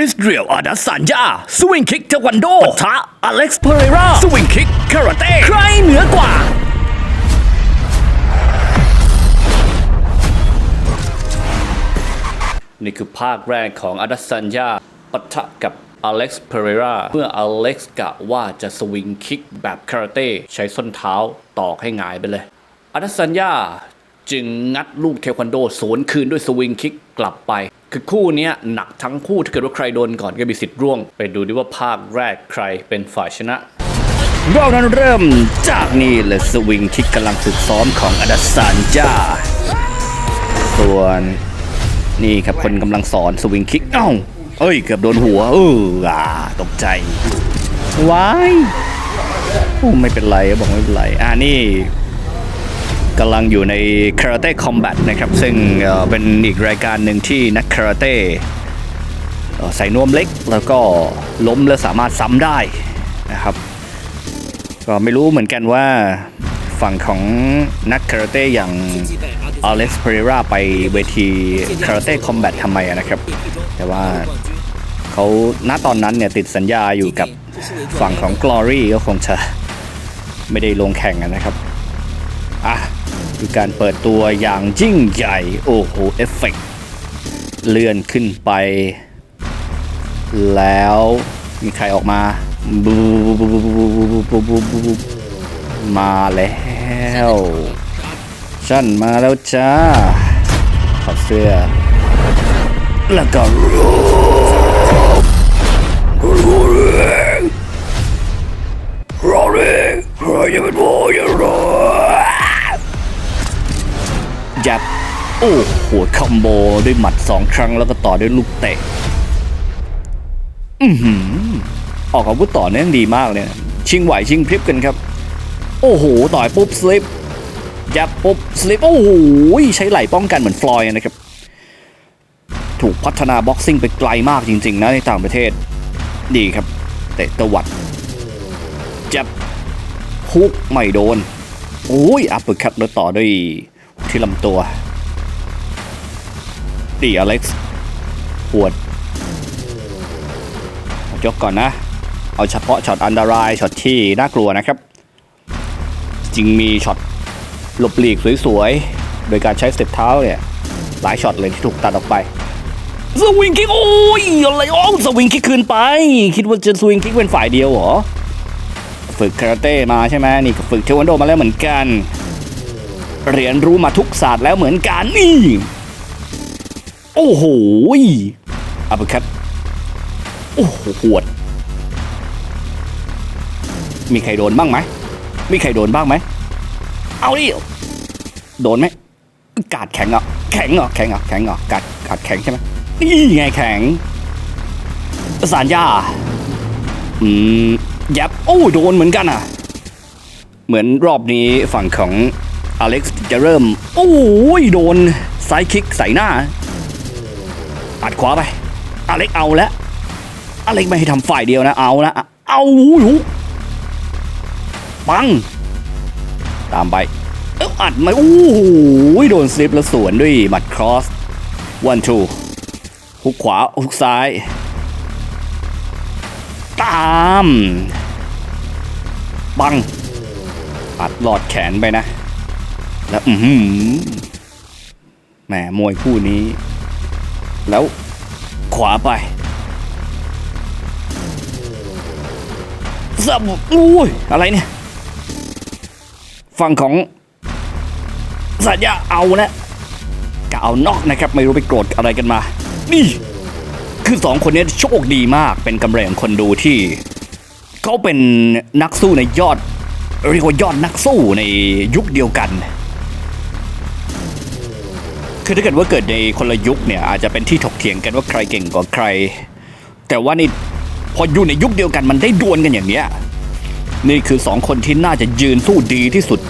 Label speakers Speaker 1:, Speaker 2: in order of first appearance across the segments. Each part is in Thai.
Speaker 1: อิสเรียลอาดาสัญญาสวิงคิกเทควันโดปะทะอเล็กซ์เพเรราสวิงคิกคาราเต้ใครเหนือกว่า นี่คือภาคแรกของอดัสซันยาปะทะกับอเล็กซ์เพเรราเมื่ออเล็กซ์กะว่าจะสวิงคิกแบบคาราเต้ใช้ส้นเท้าตอกให้หงายไปเลยอดัสซันยาจึงงัดลูกเทควันโดสวนคืนด้วยสวิงคิกกลับไป คือคู่นี้หนักทั้งคู่ถ้าเกิดว่าใครโดนก่อนก็มีสิทธิ์ร่วง ไปดูดิว่าภาคแรกใครเป็นฝ่ายชนะเรานั้นเริ่มจากนี่เลยสวิงคิกกำลังฝึกซ้อมของอดัสซันยาส่วนนี่ครับคนกำลังสอนสวิงคิกเอ้าเอ้ย เกือบโดนหัวเอออ่าตกใจว้ายโอ้ไม่เป็นไรบอกไม่เป็นไร อ่านี่ กำลังอยู่ในคาราเต้คอมแบทนะครับ ซึ่งเป็นอีกรายการหนึ่งที่นักคาราเต้ใส่นวมเล็กแล้วก็ล้มแล้วสามารถซ้ำได้นะครับ ก็ไม่รู้เหมือนกันว่าฝั่งของนักคาราเต้อย่างอเล็กซ์เพเรราไปเวทีคาราเต้คอมแบททำไมนะครับ แต่ว่าเขาณตอนนั้นเนี่ยติดสัญญาอยู่กับฝั่งของ Glory ก็คงจะไม่ได้ลงแข่งนะครับ อะ คือการเปิดตัวอย่างยิ่งใหญ่ โอ้โห เอฟเฟกเลื่อนขึ้นไป แล้วมีใครออกมาบูมาแล้วฉันมาแล้วจ้าถอดเสื้อแล้วก็รู หคอมโบด้วยหมัดสองครั้งแล้วก็ต่อด้วยลูกเตะอือหือออกอาวุธต่อเนื่องดีมากเลยชิงไหวชิงพริบกันครับ โอ้โห ต่อยปุ๊บสลิปยับปุ๊บสลิปโอ้โหใช้ไหล่ป้องกันเหมือนฟลอยนะครับ ถูกพัฒนาบ็อกซิ่งไปไกลมากจริง ๆ นะในต่างประเทศ ดีครับ เตะตะวัดจับฮุกไม่โดนโอ้ยอัปเปอร์คัตแล้วต่อด้วยที่ลำตัว ดีอเล็กซ์ปวดยกก่อนนะ เอาเฉพาะช็อตอันตรายช็อตที่น่ากลัวนะครับ จริงมีช็อตหลบหลีกสวยๆ โดยการใช้สเต็ปเท้าเนี่ย หลายช็อตเลยที่ถูกตัดออกไปสวิงคิกโอ้ยอะไรอ๋อสวิงคิกคืนไป คิดว่าจะสวิงคิกเป็นฝ่ายเดียวเหรอ ฝึกคาราเต้มาใช่ไหมนี่ก็ฝึกเทควันโดมาแล้วเหมือนกัน เรียนรู้มาทุกศาสตร์แล้วเหมือนกันนี่ โอ้โหอัปเปอร์คัตโอ้โหปวด มีใครโดนบ้างไหม มีใครโดนบ้างไหม เอาดิ โดนไหม กาดแข็งเหรอะแข็งเหรอะแข็งเหรอะแข็งเหรอะกาด กาดแข็งใช่ไหมนี่ไงแข็งประสานยาอืม ยับ โอ้ โดนเหมือนกันอะ เหมือนรอบนี้ฝั่งของอเล็กซ์จะเริ่ม โอ้ย โดนไซคิกใส่หน้า อัดขวาไปอเล็กเอาแล้วอเล็กไม่ให้ทำฝ่ายเดียวนะเอานะเอาอยู่ปัง ตามไป เอ้าอัดไหมาโอ้โหโดนสลิปแล้วสวนด้วยหมัดครอสวันทูฮุกขวาฮุกซ้าย ตามบังอัดหลอดแขนไปนะ แล้วอือหือแหมมวยคู่นี้ แล้วขวาไปสับอุ้ยอะไรเนี่ย ฝั่งของสัญญาเอานะกะเอานอกนะครับ ไม่รู้ไปโกรธอะไรกันมา นี่ คือสองคนนี้โชคดีมากเป็นกำไรของคนดูที่ เขาเป็นนักสู้ในยอด เรียกว่ายอดนักสู้ในยุคเดียวกัน คือถ้าเกิดว่าเกิดในคนละยุคเนี่ยอาจจะเป็นที่ถกเถียงกันว่าใครเก่งกว่าใคร แต่ว่านี่พออยู่ในยุคเดียวกันมันได้ดวลกันอย่างเนี้ยนี่คือสองคนที่น่าจะยืนสู้ดีที่สุด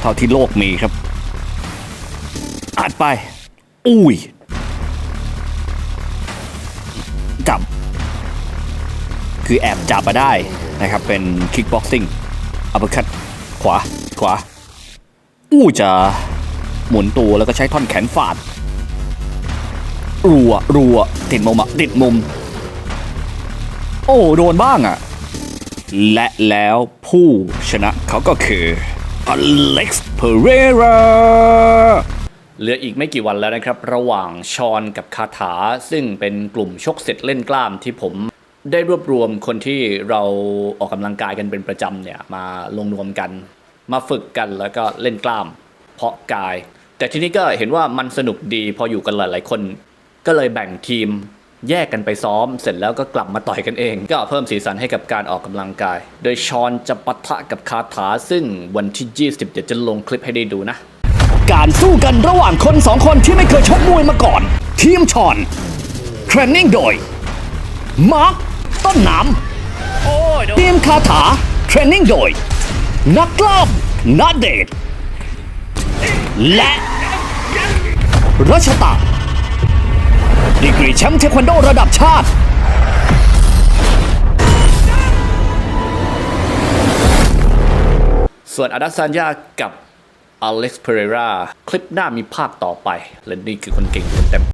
Speaker 1: เท่าที่โลกมีครับอัดไป อุ้ยจับ คือแอบจับมาได้นะครับ เป็นคิกบ็อกซิ่งอัปเปอร์คัตขวา ขวา อู้จะ หมุนตัวแล้วก็ใช้ท่อนแขนฟาด รัวรัวติดมุมอะติดมุม โอ้โดนบ้างอะและแล้วผู้ชนะเขาก็คืออเล็กซ์เพเรราเหลืออีกไม่กี่วันแล้วนะครับ ระหว่างชอนกับคาถา ซึ่งเป็นกลุ่มชกเสร็จเล่นกล้ามที่ผมได้รวบรวมคนที่เราออกกำลังกายกันเป็นประจำเนี่ย มาลงรวมกัน มาฝึกกันแล้วก็เล่นกล้าม เพาะกาย แต่ทีนี้ก็เห็นว่ามันสนุกดีพออยู่กันหลายๆคน ก็เลยแบ่งทีมแยกกันไปซ้อม เสร็จแล้วก็กลับมาต่อยกันเอง ก็เพิ่มสีสันให้กับการออกกำลังกาย โดยชอนจะปะทะกับคาถา ซึ่งวันที่20เดี๋ยวจะลงคลิปให้ได้ดูนะ การสู้กันระหว่างคนสองคนที่ไม่เคยชกมวยมาก่อน ทีมชอนเทรนนิ่งโดยมาร์คต้นน้ำทีมคาถาเทรนนิ่งโดย นักกล้ามนาเดชและ รัชตาดีกรีแชมป์เทควันโดระดับชาติ ส่วนอาดัสซานยากับอเล็กซ์เพเรราคลิปหน้ามีภาคต่อไป และนี่คือคนเก่งคนเต็ม